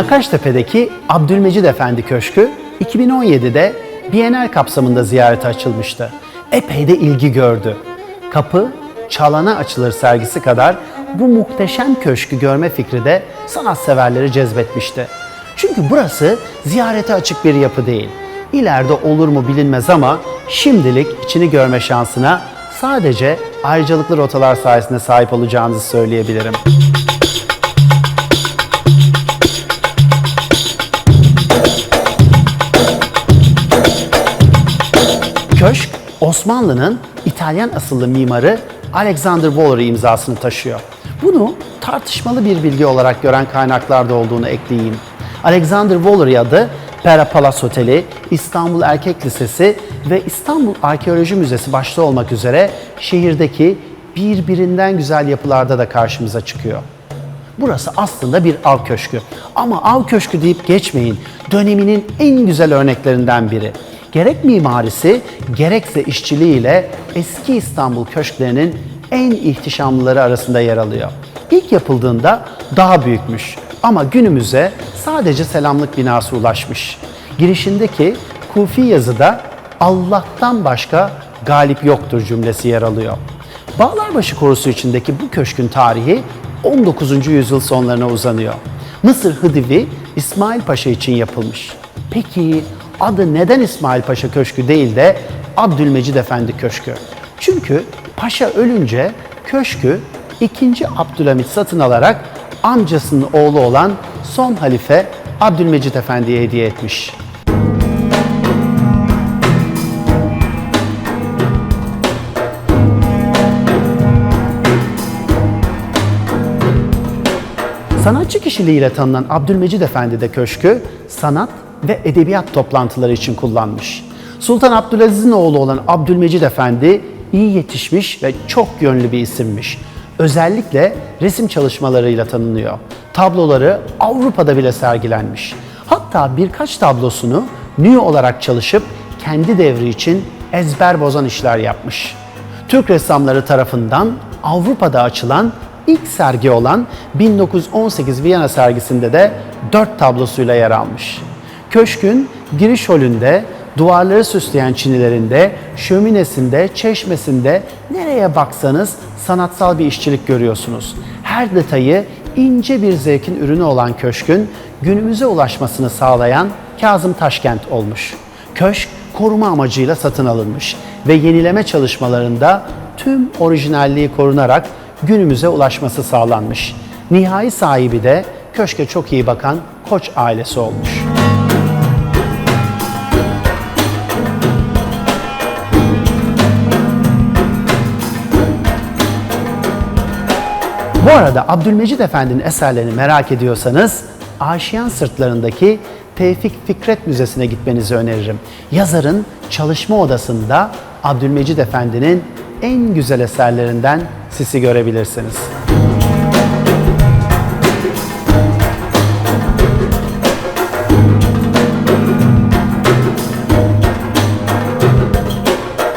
Nakaştepe'deki Abdülmecid Efendi Köşkü 2017'de Bienal kapsamında ziyarete açılmıştı. Epey de ilgi gördü. Kapı çalana açılır sergisi kadar bu muhteşem köşkü görme fikri de sanatseverleri cezbetmişti. Çünkü burası ziyarete açık bir yapı değil. İleride olur mu bilinmez ama şimdilik içini görme şansına sadece ayrıcalıklı rotalar sayesinde sahip olacağınızı söyleyebilirim. Osmanlı'nın İtalyan asıllı mimarı Alexander Waller'ı imzasını taşıyor. Bunu tartışmalı bir bilgi olarak gören kaynaklarda olduğunu ekleyeyim. Alexander Waller adı Pera Palace Oteli, İstanbul Erkek Lisesi ve İstanbul Arkeoloji Müzesi başta olmak üzere şehirdeki birbirinden güzel yapılarda da karşımıza çıkıyor. Burası aslında bir av köşkü. Ama av köşkü deyip geçmeyin. Döneminin en güzel örneklerinden biri. Gerek mimarisi, gerekse işçiliğiyle eski İstanbul köşklerinin en ihtişamlıları arasında yer alıyor. İlk yapıldığında daha büyükmüş ama günümüze sadece selamlık binası ulaşmış. Girişindeki kufi yazıda Allah'tan başka galip yoktur cümlesi yer alıyor. Bağlarbaşı korusu içindeki bu köşkün tarihi 19. yüzyıl sonlarına uzanıyor. Mısır Hıdivi İsmail Paşa için yapılmış. Peki adı neden İsmail Paşa Köşkü değil de Abdülmecid Efendi Köşkü? Çünkü paşa ölünce köşkü 2. Abdülhamit satın alarak amcasının oğlu olan son halife Abdülmecid Efendi'ye hediye etmiş. Sanatçı kişiliğiyle tanınan Abdülmecid Efendi de köşkü sanat ve edebiyat toplantıları için kullanmış. Sultan Abdülaziz'in oğlu olan Abdülmecid Efendi iyi yetişmiş ve çok yönlü bir isimmiş. Özellikle resim çalışmalarıyla tanınıyor. Tabloları Avrupa'da bile sergilenmiş. Hatta birkaç tablosunu nü olarak çalışıp kendi devri için ezber bozan işler yapmış. Türk ressamları tarafından Avrupa'da açılan ilk sergi olan 1918 Viyana sergisinde de dört tablosuyla yer almış. Köşkün giriş holünde, duvarları süsleyen çinilerinde, şöminesinde, çeşmesinde nereye baksanız sanatsal bir işçilik görüyorsunuz. Her detayı ince bir zevkin ürünü olan köşkün günümüze ulaşmasını sağlayan Kazım Taşkent olmuş. Köşk koruma amacıyla satın alınmış ve yenileme çalışmalarında tüm orijinalliği korunarak günümüze ulaşması sağlanmış. Nihai sahibi de köşke çok iyi bakan Koç ailesi olmuş. Bu arada Abdülmecid Efendi'nin eserlerini merak ediyorsanız Aşiyan Sırtları'ndaki Tevfik Fikret Müzesi'ne gitmenizi öneririm. Yazarın çalışma odasında Abdülmecid Efendi'nin en güzel eserlerinden sisi görebilirsiniz.